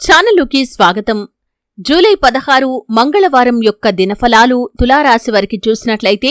ఛానలుకి స్వాగతం. జూలై పదహారు మంగళవారం యొక్క దినఫలాలు తులారాశి వారికి చూసినట్లయితే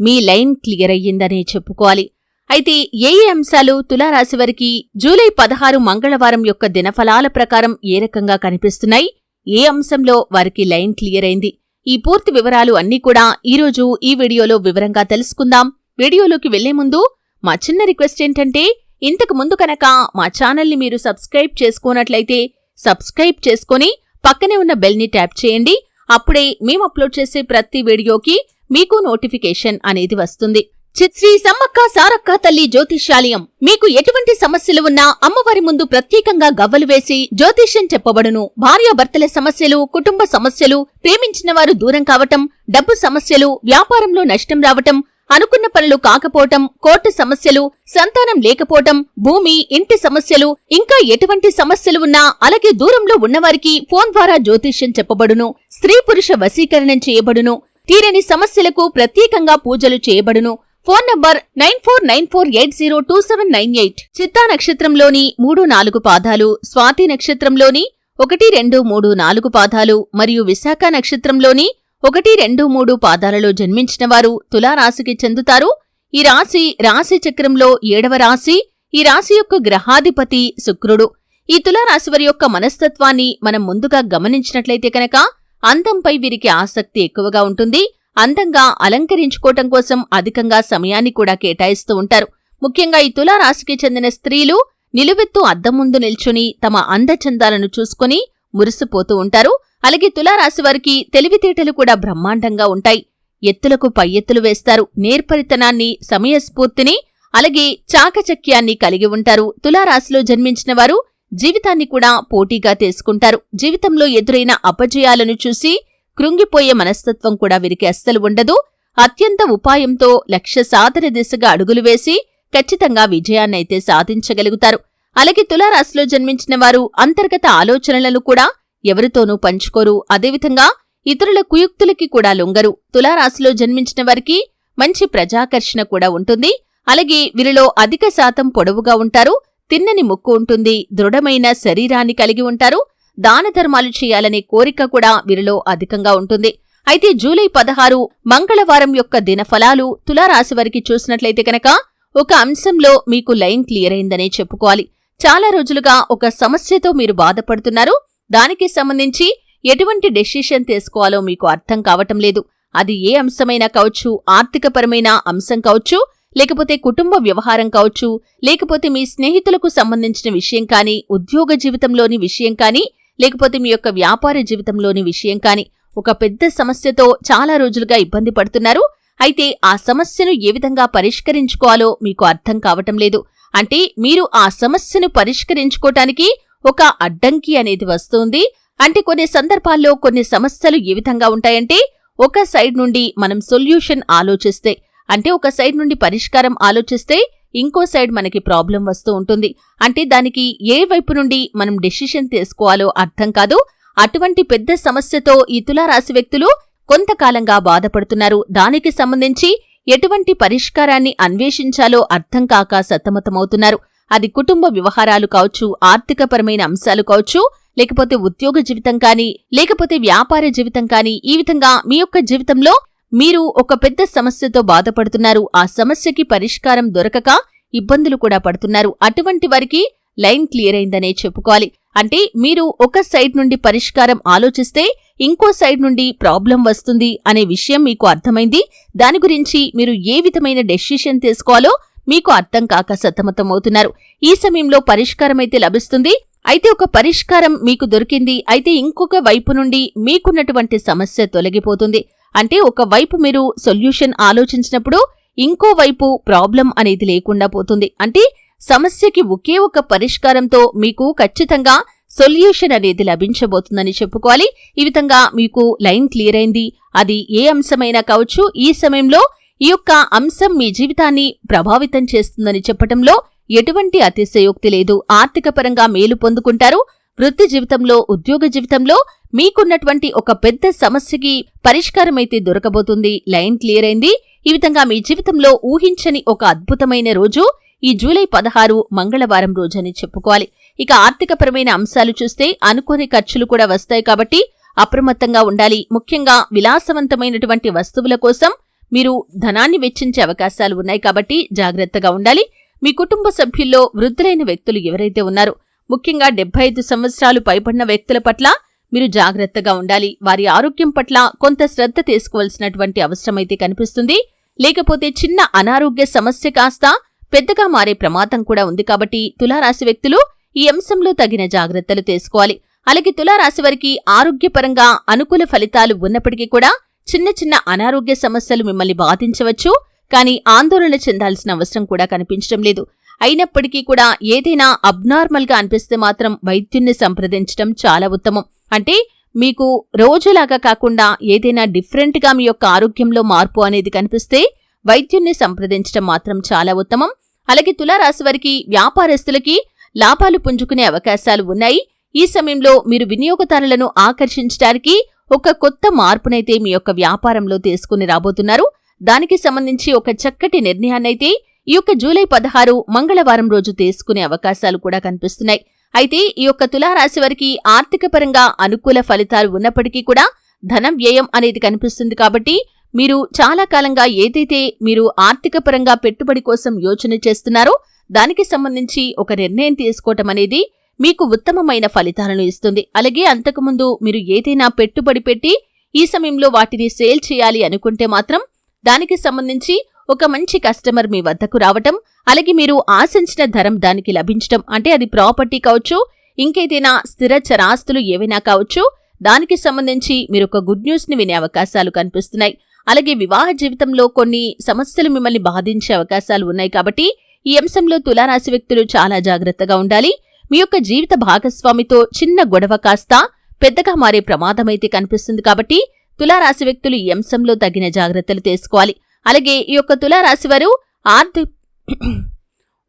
మీ లైన్ క్లియర్ అయ్యిందనే చెప్పుకోవాలి. అయితే ఏ ఏ అంశాలు తులారాశి వారికి జూలై పదహారు మంగళవారం యొక్క దినఫలాల ప్రకారం ఏ రకంగా కనిపిస్తున్నాయి? ఏ అంశంలో వారికి లైన్ క్లియర్ అయింది? ఈ పూర్తి వివరాలు అన్నీ కూడా ఈరోజు ఈ వీడియోలో వివరంగా తెలుసుకుందాం. వీడియోలోకి వెళ్ళే ముందు మా చిన్న రిక్వెస్ట్ ఏంటంటే ఇంతకు ముందు కనుక మా ఛానల్ని మీరు సబ్స్క్రైబ్ చేసుకోనట్లయితే సబ్స్క్రైబ్ చేసుకొని పక్కనే ఉన్న బెల్ని ట్యాప్ చేయండి. అప్పుడే మేము అప్లోడ్ చేసే ప్రతి వీడియోకి మీకు నోటిఫికేషన్ అనేది వస్తుంది. శ్రీ సమ్మక్క సారక్క తల్లి జ్యోతిష్యాలయం మీకు ఎటువంటి సమస్యలు ఉన్నా అమ్మవారి ముందు ప్రత్యేకంగా గవ్వలు వేసి జ్యోతిష్యం చెప్పబడును. భార్యాభర్తల సమస్యలు కుటుంబ సమస్యలు ప్రేమించిన వారు దూరం కావటం డబ్బు సమస్యలు వ్యాపారంలో నష్టం రావటం అనుకున్న పనులు కాకపోవటం కోర్టు సమస్యలు సంతానం లేకపోవటం భూమి ఇంటి సమస్యలు ఇంకా ఎటువంటి సమస్యలు ఉన్నా అలాగే దూరంలో ఉన్నవారికి ఫోన్ ద్వారా జ్యోతిష్యం చెప్పబడును స్త్రీ పురుష వశీకరణం చేయబడును తీరని సమస్యలకు ప్రత్యేకంగా పూజలు చేయబడును. Phone number nine four nine four eight zero two seven nine eight. చిత్తా నక్షత్రంలోని మూడు నాలుగు పాదాలు స్వాతి నక్షత్రంలోని ఒకటి రెండు మూడు నాలుగు పాదాలు మరియు విశాఖ నక్షత్రంలోని ఒకటి రెండు మూడు పాదాలలో జన్మించిన వారు తులారాశికి చెందుతారు. ఈ రాశి రాశి చక్రంలో ఏడవ రాశి ఈ రాశి యొక్క గ్రహాధిపతి శుక్రుడు. ఈ తులారాశి వారి యొక్క మనస్తత్వాన్ని మనం ముందుగా గమనించినట్లయితే కనుక అందంపై వీరికి ఆసక్తి ఎక్కువగా ఉంటుంది. అందంగా అలంకరించుకోవటం కోసం అధికంగా సమయాన్ని కూడా కేటాయిస్తూ ఉంటారు. ముఖ్యంగా ఈ తులారాశికి చెందిన స్త్రీలు నిలువెత్తు అద్దం ముందు నిల్చుని తమ అందచందాలను చూసుకుని మురిసిపోతూ ఉంటారు. అలాగే తులారాశి వారికి తెలివితేటలు కూడా బ్రహ్మాండంగా ఉంటాయి. ఎత్తులకు పై ఎత్తులు వేస్తారు. నేర్పరితనాన్ని సమయస్ఫూర్తిని అలాగే చాకచక్యాన్ని కలిగి ఉంటారు. తులారాశిలో జన్మించిన వారు జీవితాన్ని కూడా పోటీగా తీసుకుంటారు. జీవితంలో ఎదురైన అపజయాలను చూసి కృంగిపోయే మనస్తత్వం కూడా వీరికి అస్సలు ఉండదు. అత్యంత ఉపాయంతో లక్ష్య సాధన దిశగా అడుగులు వేసి ఖచ్చితంగా విజయాన్నైతే సాధించగలుగుతారు. అలాగే తులారాశిలో జన్మించిన వారు అంతర్గత ఆలోచనలను కూడా ఎవరితోనూ పంచుకోరు. అదేవిధంగా ఇతరుల కుయుక్తులకి కూడా లొంగరు. తులారాశిలో జన్మించిన వారికి మంచి ప్రజాకర్షణ కూడా ఉంటుంది. అలాగే వీరిలో అధిక శాతం పొడవుగా ఉంటారు. తిన్నని ముక్కు ఉంటుంది. దృఢమైన శరీరాన్ని కలిగి ఉంటారు. దాన ధర్మాలు చేయాలనే కోరిక కూడా వీరిలో అధికంగా ఉంటుంది. అయితే జూలై పదహారు మంగళవారం యొక్క దినఫలాలు తులారాశి వారికి చూసినట్లయితే కనుక ఒక అంశంలో మీకు లైన్ క్లియర్ అయిందనే చెప్పుకోవాలి. చాలా రోజులుగా ఒక సమస్యతో మీరు బాధపడుతున్నారు. దానికి సంబంధించి ఎటువంటి డెసిషన్ తీసుకోవాలో మీకు అర్థం కావటం లేదు. అది ఏ అంశమైనా కావచ్చు ఆర్థికపరమైన అంశం కావచ్చు లేకపోతే కుటుంబ వ్యవహారం కావచ్చు లేకపోతే మీ స్నేహితులకు సంబంధించిన విషయం కానీ ఉద్యోగ జీవితంలోని విషయం కానీ లేకపోతే మీ యొక్క వ్యాపార జీవితంలోని విషయం కానీ ఒక పెద్ద సమస్యతో చాలా రోజులుగా ఇబ్బంది పడుతున్నారు. అయితే ఆ సమస్యను ఏ విధంగా పరిష్కరించుకోవాలో మీకు అర్థం కావటం లేదు. అంటే మీరు ఆ సమస్యను పరిష్కరించుకోటానికి ఒక అడ్డంకి అనేది వస్తుంది. అంటే కొన్ని సందర్భాల్లో కొన్ని సమస్యలు ఏ విధంగా ఉంటాయంటే ఒక సైడ్ నుండి మనం సొల్యూషన్ ఆలోచిస్తే అంటే ఒక సైడ్ నుండి పరిష్కారం ఆలోచిస్తే ఇంకో సైడ్ మనకి ప్రాబ్లం వస్తూ ఉంటుంది. అంటే దానికి ఏ వైపు నుండి మనం డెసిషన్ తీసుకోవాలో అర్థం కాదు. అటువంటి పెద్ద సమస్యతో ఈ తులారాశి వ్యక్తులు కొంతకాలంగా బాధపడుతున్నారు. దానికి సంబంధించి ఎటువంటి పరిష్కారాన్ని అన్వేషించాలో అర్థం కాక సతమతమవుతున్నారు. అది కుటుంబ వ్యవహారాలు కావచ్చు ఆర్థికపరమైన అంశాలు కావచ్చు లేకపోతే ఉద్యోగ జీవితం కానీ లేకపోతే వ్యాపార జీవితం కానీ ఈ విధంగా మీ యొక్క జీవితంలో మీరు ఒక పెద్ద సమస్యతో బాధపడుతున్నారు. ఆ సమస్యకి పరిష్కారం దొరకక ఇబ్బందులు కూడా పడుతున్నారు. అటువంటి వారికి లైన్ క్లియర్ అయిందనే చెప్పుకోవాలి. అంటే మీరు ఒక సైడ్ నుండి పరిష్కారం ఆలోచిస్తే ఇంకో సైడ్ నుండి ప్రాబ్లం వస్తుంది అనే విషయం మీకు అర్థమైంది. దాని గురించి మీరు ఏ విధమైన డెసిషన్ తీసుకోవాలో మీకు అర్థం కాక సతమతమవుతున్నారు. ఈ సమయంలో పరిష్కారం అయితే లభిస్తుంది. అయితే ఒక పరిష్కారం మీకు దొరికింది. అయితే ఇంకొక వైపు నుండి మీకున్నటువంటి సమస్య తొలగిపోతుంది. అంటే ఒక వైపు మీరు సొల్యూషన్ ఆలోచించినప్పుడు ఇంకోవైపు ప్రాబ్లం అనేది లేకుండా పోతుంది. అంటే సమస్యకి ఒకే ఒక పరిష్కారంతో మీకు ఖచ్చితంగా సొల్యూషన్ అనేది లభించబోతుందని చెప్పుకోవాలి. ఈ విధంగా మీకు లైన్ క్లియర్ అయింది. అది ఏ అంశమైనా కావచ్చు. ఈ సమయంలో ఈ యొక్క అంశం మీ జీవితాన్ని ప్రభావితం చేస్తుందని చెప్పటంలో ఎటువంటి అతిశయోక్తి లేదు. ఆర్థిక పరంగా మేలు పొందుకుంటారు. వృత్తి జీవితంలో ఉద్యోగ జీవితంలో మీకున్నటువంటి ఒక పెద్ద సమస్యకి పరిష్కారమైతే దొరకబోతుంది. లైన్ క్లియర్ అయింది. ఈ విధంగా మీ జీవితంలో ఊహించని ఒక అద్భుతమైన రోజు ఈ జూలై పదహారు మంగళవారం రోజని చెప్పుకోవాలి. ఇక ఆర్థికపరమైన అంశాలు చూస్తే అనుకోని ఖర్చులు కూడా వస్తాయి కాబట్టి అప్రమత్తంగా ఉండాలి. ముఖ్యంగా విలాసవంతమైనటువంటి వస్తువుల కోసం మీరు ధనాన్ని వెచ్చించే అవకాశాలు ఉన్నాయి కాబట్టి జాగ్రత్తగా ఉండాలి. మీ కుటుంబ సభ్యుల్లో వృద్ధులైన వ్యక్తులు ఎవరైతే ఉన్నారో ముఖ్యంగా డెబ్బై ఐదు సంవత్సరాలు పైబడిన వ్యక్తుల పట్ల మీరు జాగ్రత్తగా ఉండాలి. వారి ఆరోగ్యం పట్ల కొంత శ్రద్ధ తీసుకోవాల్సినటువంటి అవసరమైతే కనిపిస్తుంది. లేకపోతే చిన్న అనారోగ్య సమస్య కాస్త పెద్దగా మారే ప్రమాదం కూడా ఉంది కాబట్టి తులారాశి వ్యక్తులు ఈ అంశంలో తగిన జాగ్రత్తలు తీసుకోవాలి. అలాగే తులారాశి వారికి ఆరోగ్యపరంగా అనుకూల ఫలితాలు ఉన్నప్పటికీ కూడా చిన్న చిన్న అనారోగ్య సమస్యలు మిమ్మల్ని బాధించవచ్చు కానీ ఆందోళన చెందాల్సిన అవసరం కూడా కనిపించడం లేదు. అయినప్పటికీ కూడా ఏదైనా అబ్నార్మల్గా అనిపిస్తే మాత్రం వైద్యుణ్ణి సంప్రదించడం చాలా ఉత్తమం. అంటే మీకు రోజులాగా కాకుండా ఏదైనా డిఫరెంట్గా మీ యొక్క ఆరోగ్యంలో మార్పు అనేది కనిపిస్తే వైద్యుణ్ణి సంప్రదించడం మాత్రం చాలా ఉత్తమం. అలాగే తులారాశి వారికి వ్యాపారస్తులకి లాభాలు పుంజుకునే అవకాశాలు ఉన్నాయి. ఈ సమయంలో మీరు వినియోగదారులను ఆకర్షించడానికి ఒక కొత్త మార్పునైతే మీ యొక్క వ్యాపారంలో తీసుకుని రాబోతున్నారు. దానికి సంబంధించి ఒక చక్కటి నిర్ణయాన్నైతే ఈ యొక్క జూలై పదహారు మంగళవారం రోజు తీసుకునే అవకాశాలు కూడా కనిపిస్తున్నాయి. అయితే ఈ యొక్క తులారాశి వారికి ఆర్థిక పరంగా అనుకూల ఫలితాలు ఉన్నప్పటికీ కూడా ధనం వ్యయం అనేది కనిపిస్తుంది కాబట్టి మీరు చాలా కాలంగా ఏదైతే మీరు ఆర్థిక పరంగా పెట్టుబడి కోసం యోచన చేస్తున్నారో దానికి సంబంధించి ఒక నిర్ణయం తీసుకోవటం అనేది మీకు ఉత్తమమైన ఫలితాలను ఇస్తుంది. అలాగే అంతకుముందు మీరు ఏదైనా పెట్టుబడి పెట్టి ఈ సమయంలో వాటిని సేల్ చేయాలి అనుకుంటే మాత్రం దానికి సంబంధించి ఒక మంచి కస్టమర్ మీ వద్దకు రావటం అలాగే మీరు ఆశించిన ధరం దానికి లభించటం అంటే అది ప్రాపర్టీ కావచ్చు ఇంకేదైనా స్థిర చరాస్తులు ఏవైనా కావచ్చు దానికి సంబంధించి మీరు ఒక గుడ్ న్యూస్ని వినే అవకాశాలు కనిపిస్తున్నాయి. అలాగే వివాహ జీవితంలో కొన్ని సమస్యలు మిమ్మల్ని బాధించే అవకాశాలు ఉన్నాయి కాబట్టి ఈ అంశంలో తులారాశి వ్యక్తులు చాలా జాగ్రత్తగా ఉండాలి. మీ యొక్క జీవిత భాగస్వామితో చిన్న గొడవ కాస్త పెద్దగా మారే ప్రమాదమైతే కనిపిస్తుంది కాబట్టి తులారాశి వ్యక్తులు ఈ అంశంలో తగిన జాగ్రత్తలు తీసుకోవాలి. అలాగే ఈ యొక్క తులారాశి వారు ఆర్థిక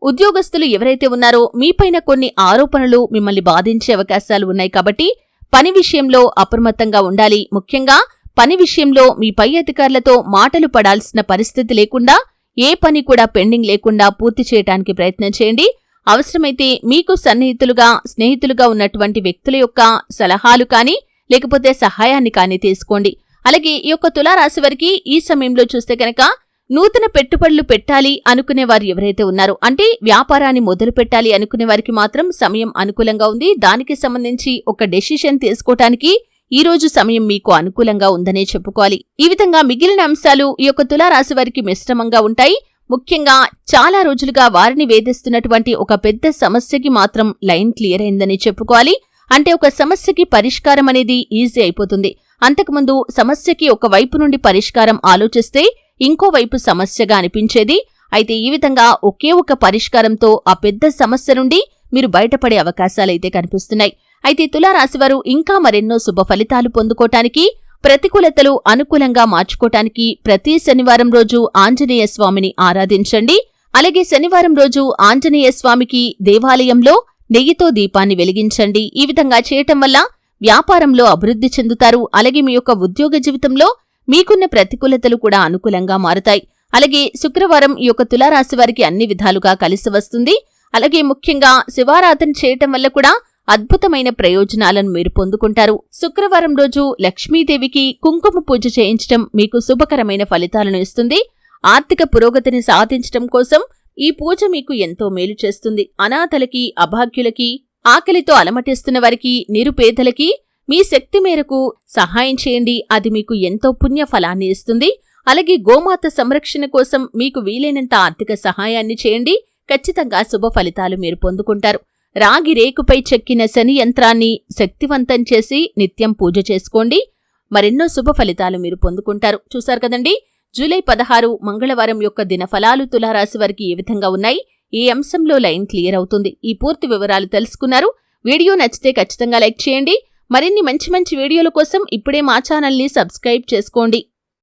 ఉద్యోగస్తులు ఎవరైతే ఉన్నారో మీపైన కొన్ని ఆరోపణలు మిమ్మల్ని బాధించే అవకాశాలు ఉన్నాయి కాబట్టి పని విషయంలో అప్రమత్తంగా ఉండాలి. ముఖ్యంగా పని విషయంలో మీ పై అధికారులతో మాటలు పడాల్సిన పరిస్థితి లేకుండా ఏ పని కూడా పెండింగ్ లేకుండా పూర్తి చేయడానికి ప్రయత్నం చేయండి. అవసరమైతే మీకు సన్నిహితులుగా స్నేహితులుగా ఉన్నటువంటి వ్యక్తుల యొక్క సలహాలు కానీ లేకపోతే సహాయాన్ని కానీ తీసుకోండి. అలాగే ఈ యొక్క తులారాశి వారికి ఈ సమయంలో చూస్తే కనుక నూతన పెట్టుబడులు పెట్టాలి అనుకునే వారు ఎవరైతే ఉన్నారో అంటే వ్యాపారాన్ని మొదలు పెట్టాలి అనుకునే వారికి మాత్రం సమయం అనుకూలంగా ఉంది. దానికి సంబంధించి ఒక డెసిషన్ తీసుకోవటానికి ఈ రోజు సమయం మీకు అనుకూలంగా ఉందనే చెప్పుకోవాలి. ఈ విధంగా మిగిలిన అంశాలు ఈ యొక్క తులారాశి వారికి మిశ్రమంగా ఉంటాయి. ముఖ్యంగా చాలా రోజులుగా వారిని వేధిస్తున్నటువంటి ఒక పెద్ద సమస్యకి మాత్రం లైన్ క్లియర్ అయిందని చెప్పుకోవాలి. అంటే ఒక సమస్యకి పరిష్కారం అనేది ఈజీ అయిపోతుంది. అంతకుముందు సమస్యకి ఒక వైపు నుండి పరిష్కారం ఆలోచిస్తే ఇంకోవైపు సమస్యగా అనిపించేది. అయితే ఈ విధంగా ఒకే ఒక పరిష్కారంతో ఆ పెద్ద సమస్య నుండి మీరు బయటపడే అవకాశాలైతే కనిపిస్తున్నాయి. అయితే తులారాశివారు ఇంకా మరెన్నో శుభ ఫలితాలు పొందుకోటానికి ప్రతికూలతలు అనుకూలంగా మార్చుకోటానికి ప్రతి శనివారం రోజు ఆంజనేయ స్వామిని ఆరాధించండి. అలాగే శనివారం రోజు ఆంజనేయ స్వామికి దేవాలయంలో నెయ్యితో దీపాన్ని వెలిగించండి. ఈ విధంగా చేయటం వల్ల వ్యాపారంలో అభివృద్ధి చెందుతారు. అలాగే మీ యొక్క ఉద్యోగ జీవితంలో మీకున్న ప్రతికూలతలు కూడా అనుకూలంగా మారుతాయి. అలాగే శుక్రవారం ఈ యొక్క తులారాశి వారికి అన్ని విధాలుగా కలిసి వస్తుంది. అలాగే ముఖ్యంగా శివారాధన చేయటం వల్ల కూడా అద్భుతమైన ప్రయోజనాలను మీరు పొందుకుంటారు. శుక్రవారం రోజు లక్ష్మీదేవికి కుంకుమ పూజ చేయించడం మీకు శుభకరమైన ఫలితాలను ఇస్తుంది. ఆర్థిక పురోగతిని సాధించటం కోసం ఈ పూజ మీకు ఎంతో మేలు చేస్తుంది. అనాథలకి అభాగ్యులకి ఆకలితో అలమటిస్తున్న వారికి నిరుపేదలకి మీ శక్తి మేరకు సహాయం చేయండి. అది మీకు ఎంతో పుణ్య ఫలాన్ని ఇస్తుంది. అలాగే గోమాత సంరక్షణ కోసం మీకు వీలైనంత ఆర్థిక సహాయాన్ని చేయండి. ఖచ్చితంగా శుభ ఫలితాలు మీరు పొందుకుంటారు. రాగి రేకుపై చెక్కిన శని యంత్రాన్ని శక్తివంతం చేసి నిత్యం పూజ చేసుకోండి. మరెన్నో శుభ ఫలితాలు మీరు పొందుకుంటారు. చూశారు కదండి? జూలై పదహారు మంగళవారం యొక్క దినఫలాలు తులారాశి వారికి ఏ విధంగా ఉన్నాయి? ఈ అంశంలో లైన్ క్లియర్ అవుతుంది. ఈ పూర్తి వివరాలు తెలుసుకున్నారు. వీడియో నచ్చితే ఖచ్చితంగా లైక్ చేయండి. మరిన్ని మంచి మంచి వీడియోల కోసం ఇప్పుడే మా ఛానల్ని సబ్స్క్రైబ్ చేసుకోండి.